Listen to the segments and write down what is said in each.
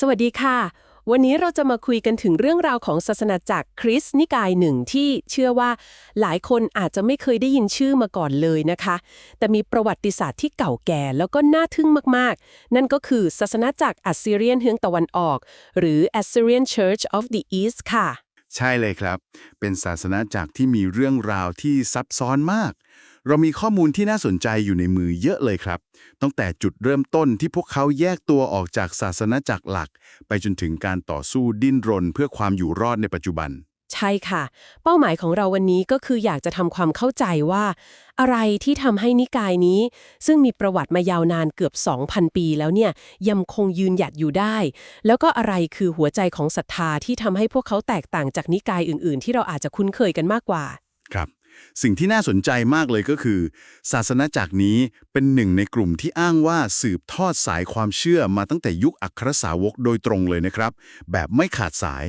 สวัสดีค่ะ วันนี้เราจะมาคุยกันถึงเรื่องราวของศาสนาจักรคริสต์นิกายหนึ่งที่เชื่อว่าหลายคนอาจจะไม่เคยได้ยินชื่อมาก่อนเลยนะคะ แต่มีประวัติศาสตร์ที่เก่าแก่แล้วก็น่าทึ่งมากๆ นั่นก็คือศาสนาจักรอัสซีเรียนเฮืองตะวันออก หรือ Assyrian Church of the East ค่ะ ใช่เลยครับ เป็นศาสนาจักรที่มีเรื่องราวที่ซับซ้อนมาก เรามีข้อมูลที่น่าสนใจอยู่ในมือเยอะเลยครับ ตั้งแต่จุดเริ่มต้นที่พวกเขาแยกตัวออกจากศาสนาจักรหลัก ไปจนถึงการต่อสู้ดิ้นรนเพื่อความอยู่รอดในปัจจุบัน ใช่ค่ะ เป้าหมายของเราวันนี้ก็คืออยากจะทำความเข้าใจว่า อะไรที่ทำให้นิกายนี้ ซึ่งมีประวัติมายาวนานเกือบ 2,000 ปีแล้วเนี่ยยังคงยืนหยัดอยู่ได้ แล้วก็อะไรคือหัวใจของศรัทธาที่ทำให้พวกเขาแตกต่างจากนิกายอื่น ๆ ที่เราอาจจะคุ้นเคยกันมากกว่า ครับ สิ่งที่น่าสนใจมากเลยก็คือ ศาสนาจักรนี้เป็นหนึ่งในกลุ่มที่อ้างว่าสืบทอดสายความเชื่อมาตั้งแต่ยุคอัครสาวกโดยตรงเลยนะครับ แบบไม่ขาดสาย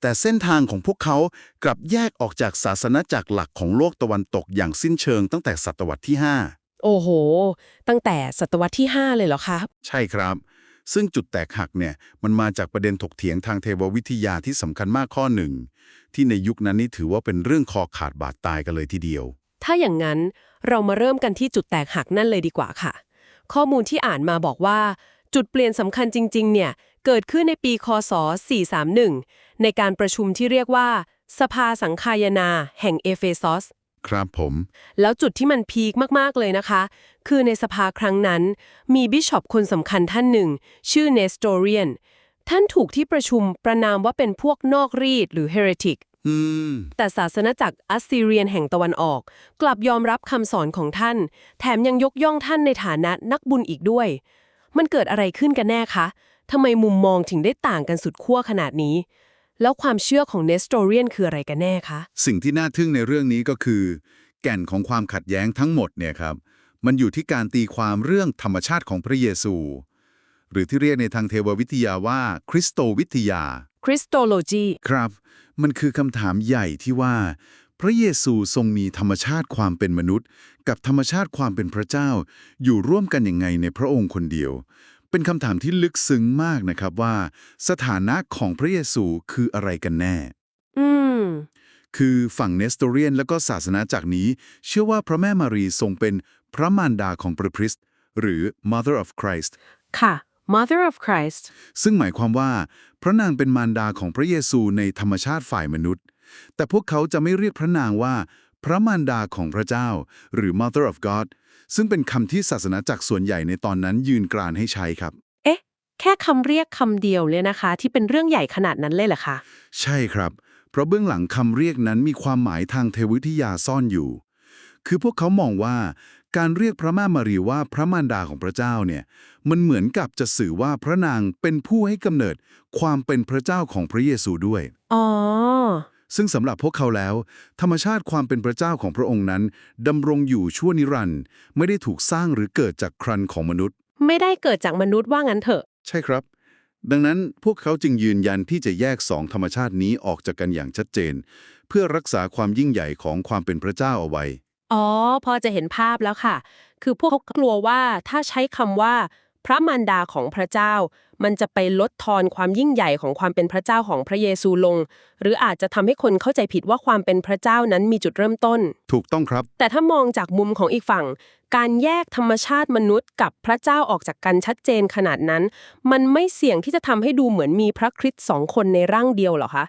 แต่เส้นทางของพวกเขากลับแยกออกจากศาสนาจักรหลักของโลกตะวันตกอย่างสิ้นเชิงตั้งแต่ศตวรรษที่ 5 โอ้โห ตั้งแต่ศตวรรษที่ 5 เลยเหรอคะ ใช่ครับ ซึ่งจุดแตกหักเนี่ยมันมาจากประเด็นถกเถียงทางเทววิทยาที่สำคัญมากข้อหนึ่ง ที่ในยุคนั้นนี่ถือว่าเป็นเรื่องคอขาดบาดตายกันเลยทีเดียว ถ้าอย่างนั้นเรามาเริ่มกันที่จุดแตกหักนั่นเลยดีกว่าค่ะ ข้อมูลที่อ่านมาบอกว่า จุดเปลี่ยนสำคัญจริง ๆ เนี่ยเกิดขึ้นในปีคศ 431 ในการประชุมที่เรียกว่า สภาสังคายนา แห่งเอเฟซอส ครับผม แล้วจุดที่มันพีคมากๆเลยนะคะ คือในสภาครั้งนั้น มีบิชอปคนสำคัญท่านหนึ่ง ชื่อเนสโตเรียน ท่านถูกที่ประชุมประนามว่าเป็นพวกนอกรีดหรือเฮเรติกอืมแต่ศาสนาจักรอัสซีเรียนแห่งตะวันออก กลับยอมรับคำสอนของท่าน แถมยังยกย่องท่านในฐานะนักบุญอีกด้วย มันเกิดอะไรขึ้นกันแน่คะทำไมมุมมองถึงได้ต่างกันสุดขั้วขนาดนี้ แล้วความเชื่อของเนสโตเรียนคืออะไรกันแน่คะ สิ่งที่น่าทึ่งในเรื่องนี้ก็คือ แก่นของความขัดแย้งทั้งหมดเนี่ยครับ มันอยู่ที่การตีความเรื่องธรรมชาติของพระเยซู หรือที่เรียกในทางเทววิทยาว่าคริสโตวิทยาคริสโตโลจีครับ มันคือคำถามใหญ่ที่ว่า พระเยซูทรงมีธรรมชาติความเป็นมนุษย์ กับธรรมชาติความเป็นพระเจ้า อยู่ร่วมกันยังไงในพระองค์คนเดียว เป็นคำถามที่ลึกซึ้งมากนะครับว่า สถานะของพระเยซูคืออะไรกันแน่ อืม คือฝั่งเนสโตเรียนและก็ศาสนาจากรนี้ เชื่อว่าพระแม่มารีทรงเป็นพระมารดาของพระคริสต์หรือ Mother of Christ ค่ะ Mother of Christ ซึ่งหมายความว่า พระนางเป็นมารดาของพระเยซูในธรรมชาติฝ่ายมนุษย์ แต่พวกเขาจะไม่เรียกพระนางว่า พระมารดาของพระเจ้า หรือ Mother of God ซึ่งเป็นคำที่ศาสนาจักรส่วนใหญ่ในตอนนั้นยืนกรานให้ใช้ครับ เอ๊ะ แค่คำเรียกคำเดียวเลยนะคะ ที่เป็นเรื่องใหญ่ขนาดนั้นเลยเหรอคะ ใช่ครับ เพราะเบื้องหลังคำเรียกนั้นมีความหมายทางเทววิทยาซ่อนอยู่ คือพวกเขามองว่า การเรียกพระแม่มารีว่าพระมารดาของพระเจ้าเนี่ย มันเหมือนกับจะสื่อว่าพระนางเป็นผู้ให้กำเนิดความเป็นพระเจ้าของพระเยซูด้วย อ๋อ ซึ่งสำหรับพวกเขาแล้ว ธรรมชาติความเป็นพระเจ้าของพระองค์นั้นดำรงอยู่ชั่วนิรันดร์ไม่ได้ถูกสร้างหรือเกิดจากครันของมนุษย์ ไม่ได้เกิดจากมนุษย์ว่างั้นเถอะ ใช่ครับ ดังนั้นพวกเขาจึงยืนยันที่จะแยกสองธรรมชาตินี้ออกจากกันอย่างชัดเจน เพื่อรักษาความยิ่งใหญ่ของความเป็นพระเจ้าเอาไว้อ๋อ พอจะเห็นภาพแล้วค่ะ คือพวกเขากลัวว่าถ้าใช้คำว่า พระมารดาของพระเจ้า มันจะไปลดทอนความยิ่งใหญ่ของความเป็นพระเจ้าของพระเยซูลง หรืออาจจะทำให้คนเข้าใจผิดว่าความเป็นพระเจ้านั้นมีจุดเริ่มต้น ถูกต้องครับ แต่ถ้ามองจากมุมของอีกฝั่ง การแยกธรรมชาติมนุษย์กับพระเจ้าออกจากกันชัดเจนขนาดนั้น มันไม่เสี่ยงที่จะทำให้ดูเหมือนมีพระคริสต์สองคนในร่างเดียวเหรอคะ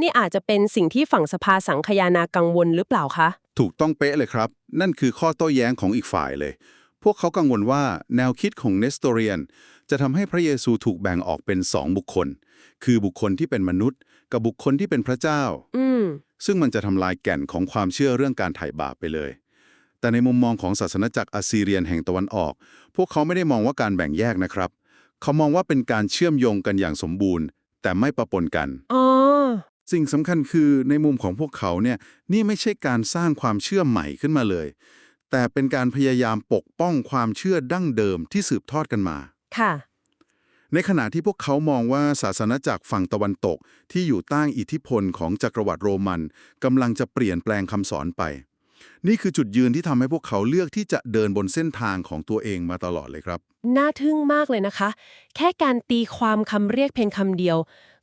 นี่อาจจะเป็นสิ่งที่ฝั่งสภาสังคยานากังวลหรือเปล่าคะ ถูกต้องเป๊ะเลยครับ นั่นคือข้อโต้แย้งของอีกฝ่ายเลยพ วกเขากังวลว่าแนวคิดของเนสโตเรียน จะทำให้พระเยซูถูกแบ่งออกเป็นสองบุคคล คือบุคคลที่เป็นมนุษย์ กับบุคคลที่เป็นพระเจ้าอืมซึ่งมันจะทำลายแก่นของความเชื่อเรื่องการไถ่บาปไปเลย แต่ในมุมมองของศาสนาจักรอัสซีเรียนแห่งตะวันออก พวกเขาไม่ได้มองว่าการแบ่งแยกนะครับ เขามองว่าเป็นการเชื่อมโยงกันอย่างสมบูรณ์ แต่ไม่ปะปนกันอ๋อสิ่งสำคัญคือในมุมของพวกเขาเนี่ยนี่ไม่ใช่การสร้างความเชื่อใหม่ขึ้นมาเลย แต่เป็นการพยายามปกป้องความเชื่อดั้งเดิมที่สืบทอดกันมา ค่ะ ในขณะที่พวกเขามองว่าศาสนาจักรฝั่งตะวันตกที่อยู่ใต้อิทธิพลของจักรวรรดิโรมันกำลังจะเปลี่ยนแปลงคำสอนไป นี่คือจุดยืนที่ทำให้พวกเขาเลือกที่จะเดินบนเส้นทางของตัวเองมาตลอดเลยครับ น่าทึ่งมากเลยนะคะ แค่การตีความคำเรียกเพียงคำเดียว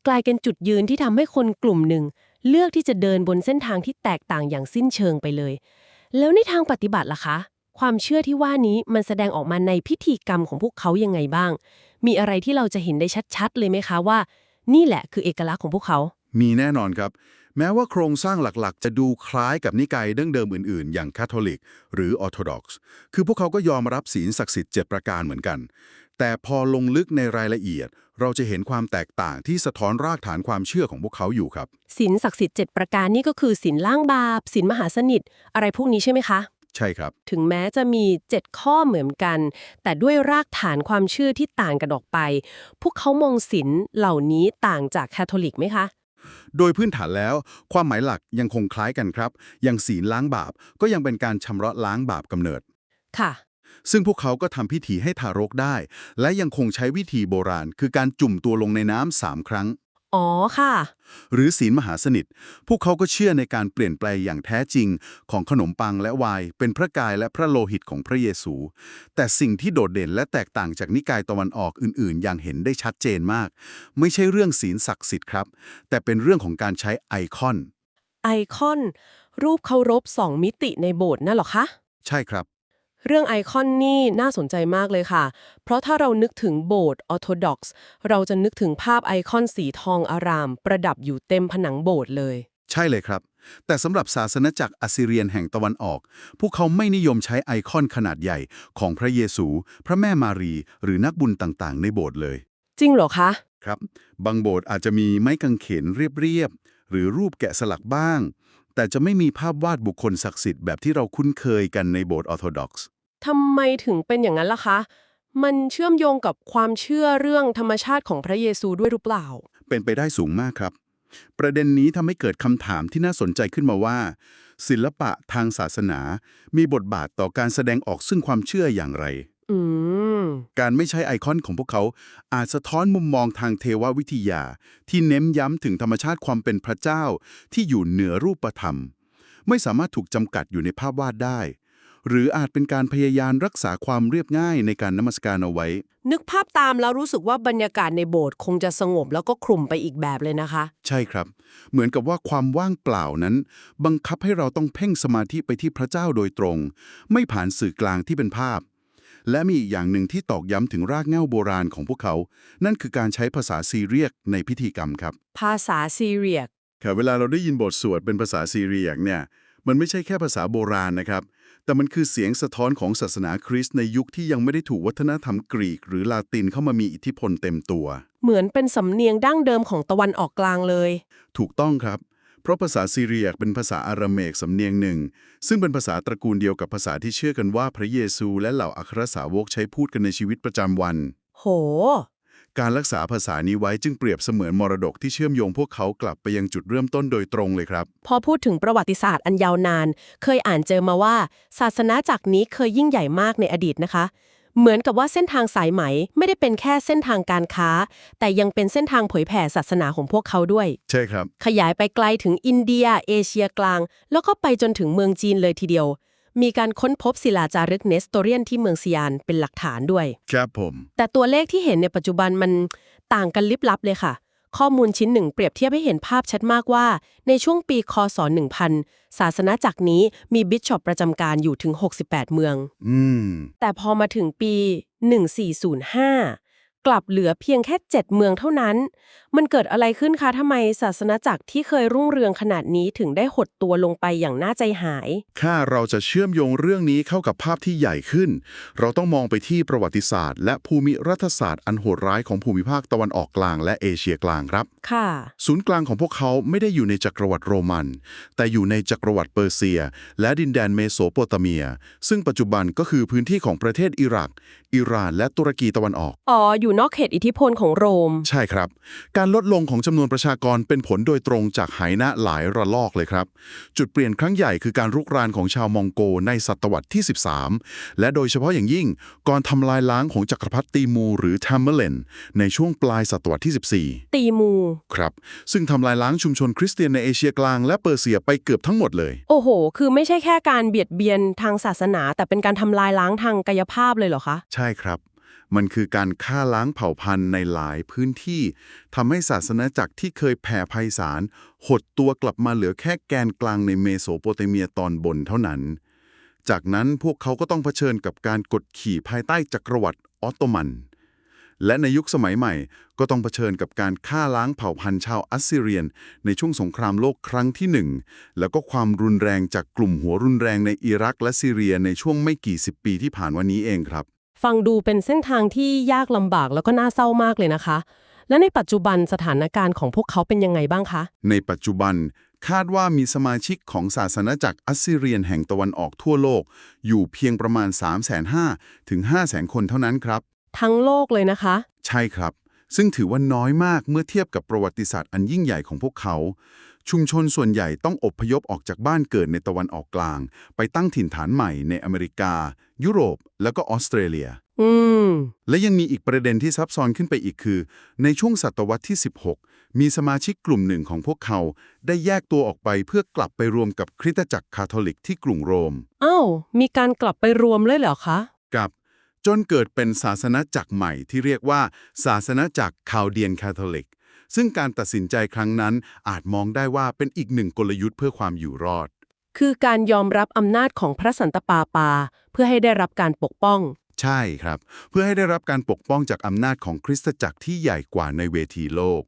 กลายเป็นจุดยืนที่ทำให้คนกลุ่มหนึ่ง เลือกที่จะเดินบนเส้นทางที่แตกต่างอย่างสิ้นเชิงไปเลย แล้วในทางปฏิบัติล่ะคะ ความเชื่อที่ว่านี้มันแสดงออกมาในพิธีกรรมของพวกเขายังไงบ้าง มีอะไรที่เราจะเห็นได้ชัดๆ เลยไหมคะว่า นี่แหละคือเอกลักษณ์ของพวกเขา มีแน่นอนครับ แม้ว่าโครงสร้างหลักๆ จะดูคล้ายกับนิกายดั้งเดิมอื่นๆ อย่างคาทอลิก หรือออร์โธดอกซ์คือพวกเขาก็ยอมรับศีลศักดิ์สิทธิ์7ประการเหมือนกัน แต่พอลงลึกในรายละเอียด เราจะเห็นความแตกต่างที่สะท้อนรากฐานความเชื่อของพวกเขาอยู่ครับศีลศักดิ์สิทธิ์เจ็ดประการนี่ก็คือศีลล้างบาปศีลมหาสนิท อะไรพวกนี้ใช่ไหมคะ ใช่ครับ ถึงแม้จะมี 7 ข้อเหมือนกัน แต่ด้วยรากฐานความเชื่อที่ต่างกันออกไป พวกเขามองศีลเหล่านี้ต่างจากคาทอลิกไหมคะโดยพื้นฐานแล้ว ความหมายหลักยังคงคล้ายกันครับ อย่างศีลล้างบาปก็ยังเป็นการชำระล้างบาปกำเนิด ค่ะ ซึ่งพวกเขาก็ทำพิธีให้ทารกได้ และยังคงใช้วิธีโบราณ คือการจุ่มตัวลงในน้ำสามครั้ง อ๋อค่ะ หรือศีลมหาสนิท พวกเขาก็เชื่อในการเปลี่ยนแปลงอย่างแท้จริง ของขนมปังและไวน์เป็นพระกายและพระโลหิตของพระเยซู แต่สิ่งที่โดดเด่นและแตกต่างจากนิกายตะวันออกอื่น ๆ อย่างเห็นได้ชัดเจนมาก ไม่ใช่เรื่องศีลศักดิ์สิทธิ์ครับ แต่เป็นเรื่องของการใช้ไอคอน ไอคอน รูปเคารพสองมิติในโบสถ์นั่นเหรอคะ ใช่ครับ เรื่องไอคอนนี่น่าสนใจมากเลยค่ะ เพราะถ้าเรานึกถึงโบสถ์ออร์โธดอกซ์เราจะนึกถึงภาพไอคอนสีทองอาราม ประดับอยู่เต็มผนังโบสถ์เลย ใช่เลยครับ แต่สำหรับศาสนจักรอัสซีเรียนแห่งตะวันออก พวกเขาไม่นิยมใช้ไอคอนขนาดใหญ่ของพระเยซู พระแม่มารี หรือนักบุญต่างๆ ในโบสถ์เลย จริงเหรอคะครับ บางโบสถ์อาจจะมีไม้กางเขนเรียบๆหรือรูปแกะสลักบ้างแต่จะไม่มีภาพวาดบุคคลศักดิ์สิทธิ์แบบที่เราคุ้นเคยกันในโบสถ์ออร์โธดอกซ์ ทำไมถึงเป็นอย่างนั้นล่ะคะ มันเชื่อมโยงกับความเชื่อเรื่องธรรมชาติของพระเยซูด้วยหรือเปล่า เป็นไปได้สูงมากครับ ประเด็นนี้ทำให้เกิดคำถามที่น่าสนใจขึ้นมาว่า ศิลปะทางศาสนา มีบทบาทต่อการแสดงออกซึ่งความเชื่ออย่างไร อืม การไม่ใช้ไอคอนของพวกเขา อาจสะท้อนมุมมองทางเทววิทยา ที่เน้นย้ำถึงธรรมชาติความเป็นพระเจ้า ที่อยู่เหนือรูปธรรม ไม่สามารถถูกจำกัดอยู่ในภาพวาดได้ หรืออาจเป็นการพยายามรักษาความเรียบง่ายในการนมัสการเอาไว้ นึกภาพตามแล้วรู้สึกว่าบรรยากาศในโบสถ์คงจะสงบแล้วก็คลุมไปอีกแบบเลยนะคะ ใช่ครับ เหมือนกับว่าความว่างเปล่านั้น บังคับให้เราต้องเพ่งสมาธิไปที่พระเจ้าโดยตรง ไม่ผ่านสื่อกลางที่เป็นภาพ และมีอีกอย่างหนึ่งที่ตอกย้ำถึงรากเหง้าโบราณของพวกเขา นั่นคือการใช้ภาษาซีเรียกในพิธีกรรมครับ ภาษาซีเรียกค่ะเวลาเราได้ยินบทสวดเป็นภาษาซีเรียกเนี่ย มันไม่ใช่แค่ภาษาโบราณนะครับ แต่มันคือเสียงสะท้อนของศาสนาคริสต์ในยุคที่ยังไม่ได้ถูกวัฒนธรรมกรีก หรือลาตินเข้ามามีอิทธิพลเต็มตัว เหมือนเป็นสำเนียงดั้งเดิมของตะวันออกกลางเลย ถูกต้องครับ เพราะภาษาซีเรียกเป็นภาษาอาราเมกสำเนียงหนึ่ง ซึ่งเป็นภาษาตระกูลเดียวกับภาษาที่เชื่อกันว่าพระเยซู และเหล่าอัครสาวกใช้พูดกันในชีวิตประจำวัน โห การรักษาภาษานี้ไว้จึงเปรียบเสมือนมรดกที่เชื่อมโยงพวกเขากลับไปยังจุดเริ่มต้นโดยตรงเลยครับ พอพูดถึงประวัติศาสตร์อันยาวนาน เคยอ่านเจอมาว่า ศาสนาจักรนี้เคยยิ่งใหญ่มากในอดีตนะคะ เหมือนกับว่าเส้นทางสายไหมไม่ได้เป็นแค่เส้นทางการค้า แต่ยังเป็นเส้นทางเผยแผ่ศาสนาของพวกเขาด้วย ใช่ครับ ขยายไปไกลถึงอินเดีย เอเชียกลาง แล้วก็ไปจนถึงเมืองจีนเลยทีเดียว มีการค้นพบศิลาจารึกเนสโตเรียนที่เมืองซิยานเป็นหลักฐานด้วย ครับผม แต่ตัวเลขที่เห็นในปัจจุบันมันต่างกันลิบลับเลยค่ะ ข้อมูลชิ้นหนึ่งเปรียบเทียบให้เห็นภาพชัดมากว่า ในช่วงปีคศ 1000 ศาสนาจักรนี้มีบิชอปประจำการอยู่ถึง 68 เมือง อืม แต่พอมาถึงปี 1405 กลับเหลือเพียงแค่ 7 เมืองเท่านั้น มันเกิดอะไรขึ้นคะทำไมศาสนาจักรที่เคยรุ่งเรืองขนาดนี้ถึงได้หดตัวลงไปอย่างน่าใจหาย ถ้าเราจะเชื่อมโยงเรื่องนี้เข้ากับภาพที่ใหญ่ขึ้น เราต้องมองไปที่ประวัติศาสตร์ และภูมิรัฐศาสตร์อันโหดร้ายของภูมิภาคตะวันออกกลางและเอเชียกลางครับ ค่ะ ศูนย์กลางของพวกเขาไม่ได้อยู่ในจักรวรรดิโรมัน แต่อยู่ในจักรวรรดิเปอร์เซีย และดินแดนเมโสโปเตเมีย ซึ่งปัจจุบันก็คือพื้นที่ของประเทศอิรัก อิหร่านและตุรกีตะวันออก อ๋อ อยู่นอกเขตอิทธิพลของโรม ใช่ครับ การลดลงของจำนวนประชากรเป็นผลโดยตรงจากไหนะหลายระลอกเลยครับ จุดเปลี่ยนครั้งใหญ่คือการรุกรานของชาวมองโกในศตวรรษที่ 13 และโดยเฉพาะอย่างยิ่งก่อนทำลายล้างของจักรพรรดิตีมูหรือทัมเมเลนในช่วงปลายศตวรรษที่ 14 ตีมู ครับ ซึ่งทำลายล้างชุมชนคริสเตียนในเอเชียกลางและเปอร์เซียไปเกือบทั้งหมดเลย โอ้โห คือไม่ใช่แค่การเบียดเบียนทางศาสนา แต่เป็นการทำลายล้างทางกายภาพเลยเหรอคะ ใช่ครับ มันคือการฆ่าล้างเผ่าพันธุ์ในหลายพื้นที่ทำให้ศาสนาจักรที่เคยแผ่ไพศาลหดตัวกลับมาเหลือแค่แกนกลางในเมโสโปเตเมียตอนบนเท่านั้น จากนั้นพวกเขาก็ต้องเผชิญกับการกดขี่ภายใต้จักรวรรดิออตโตมัน และในยุคสมัยใหม่ก็ต้องเผชิญกับการฆ่าล้างเผ่าพันธุ์ชาวอัสซีเรียน ในช่วงสงครามโลกครั้งที่หนึ่งแล้วก็ความรุนแรงจากกลุ่มหัวรุนแรงในอิรักและซีเรียในช่วงไม่กี่สิบปีที่ผ่านวันนี้เองครับ ฟังดูเป็นเส้นทางที่ยากลำบากแล้วก็น่าเศร้ามากเลยนะคะ และในปัจจุบันสถานการณ์ของพวกเขาเป็นยังไงบ้างคะ ในปัจจุบันคาดว่ามีสมาชิกของศาสนาจักรอัสซีเรียนแห่งตะวันออกทั่วโลก อยู่เพียงประมาณ 3 5 0 0 0ถึง 5 0 0 0 0 คนเท่านั้นครับ ทั้งโลกเลยนะคะ ใช่ครับ ซึ่งถือว่าน้อยมากเมื่อเทียบกับประวัติศาสตร์อันยิ่งใหญ่ของพวกเขา ชุมชนส่วนใหญ่ต้องอพยพออกจากบ้านเกิดในตะวันออกกลาง ไปตั้งถิ่นฐานใหม่ในอเมริกา ยุโรป แล้วก็ออสเตรเลีย อืม และยังมีอีกประเด็นที่ซับซ้อนขึ้นไปอีกคือ ในช่วงศตวรรษที่ 16 มีสมาชิกกลุ่มหนึ่งของพวกเขา ได้แยกตัวออกไปเพื่อกลับไปรวมกับคริสตจักรคาทอลิกที่กรุงโรม อ้าว มีการกลับไปรวมเลยเหรอคะ กับ จนเกิดเป็นศาสนาจักรใหม่ที่เรียกว่า ศาสนาจักรคาวเดียนคาทอลิก ซึ่งการตัดสินใจครั้งนั้นอาจมองได้ว่าเป็นอีกหนึ่งกลยุทธ์เพื่อความอยู่รอด คือการยอมรับอำนาจของพระสันตะปาปา เพื่อให้ได้รับการปกป้อง ใช่ครับ เพื่อให้ได้รับการปกป้องจากอำนาจของคริสตจักรที่ใหญ่กว่าในเวทีโลก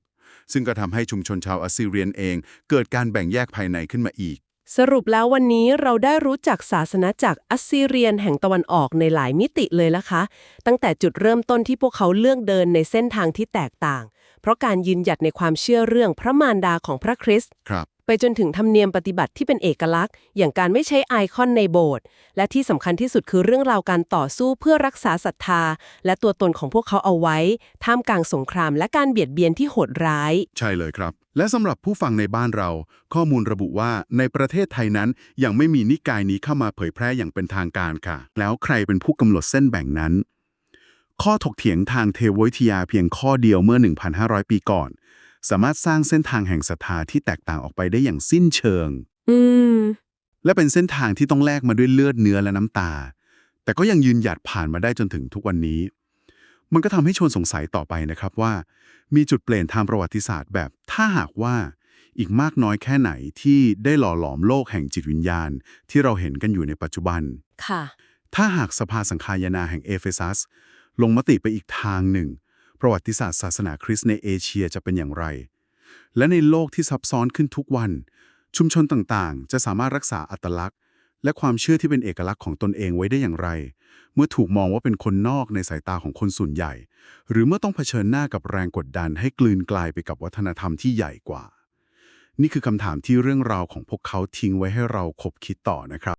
ซึ่งก็ทำให้ชุมชนชาวอัสซีเรียนเอง เกิดการแบ่งแยกภายในขึ้นมาอีกสรุปแล้ววันนี้เราได้รู้จักศาสนาจักรอัสซีเรียนแห่งตะวันออกในหลายมิติเลยละคะ ตั้งแต่จุดเริ่มต้นที่พวกเขาเลือกเดินในเส้นทางที่แตกต่างเพ ราะการยืนหยัดในความเชื่อเรื่องพระมารดาของพระคริสต์ครับ ไปจนถึงธรรมเนียมปฏิบัติที่เป็นเอกลักษณ์ อย่างการไม่ใช้ไอคอนในโบสถ์และที่สำคัญที่สุดคือเรื่องราวการต่อสู้เพื่อรักษาศรัทธา และตัวตนของพวกเขาเอาไว้ ท่ามกลางสงครามและการเบียดเบียนที่โหดร้าย ใช่เลยครับ และสำหรับผู้ฟังในบ้านเรา ข้อมูลระบุว่าในประเทศไทยนั้นยังไม่มีนิกายนี้เข้ามาเผยแพร่อย่างเป็นทางการค่ะ แล้วใครเป็นผู้กำหนดเส้นแบ่งนั้น ข้อถกเถียงทางเทววิทยาเพียงข้อเดียวเมื่อ 1,500 ปีก่อน สามารถสร้างเส้นทางแห่งศรัทธาที่แตกต่างออกไปได้อย่างสิ้นเชิง อืม และเป็นเส้นทางที่ต้องแลกมาด้วยเลือดเนื้อและน้ำตา แต่ก็ยังยืนหยัดผ่านมาได้จนถึงทุกวันนี้ มันก็ทำให้ชวนสงสัยต่อไปนะครับว่า มีจุดเปลี่ยนทางประวัติศาสตร์แบบถ้าหากว่าอีกมากน้อยแค่ไหนที่ได้หล่อหลอมโลกแห่งจิตวิญญาณ ที่เราเห็นกันอยู่ในปัจจุบัน ค่ะ ถ้าหากสภาสังคายนาแห่งเอเฟซัส ลงมติไปอีกทางหนึ่ง ประวัติศาสตร์ศาสนาคริสต์ในเอเชียจะเป็นอย่างไร และในโลกที่ซับซ้อนขึ้นทุกวัน ชุมชนต่างๆ จะสามารถรักษาอัตลักษณ์ และความเชื่อที่เป็นเอกลักษณ์ของตนเองไว้ได้อย่างไร เมื่อถูกมองว่าเป็นคนนอกในสายตาของคนส่วนใหญ่ หรือเมื่อต้องเผชิญหน้ากับแรงกดดันให้กลืนกลายไปกับวัฒนธรรมที่ใหญ่กว่า นี่คือคำถามที่เรื่องราวของพวกเขาทิ้งไว้ให้เราคบคิดต่อนะครับ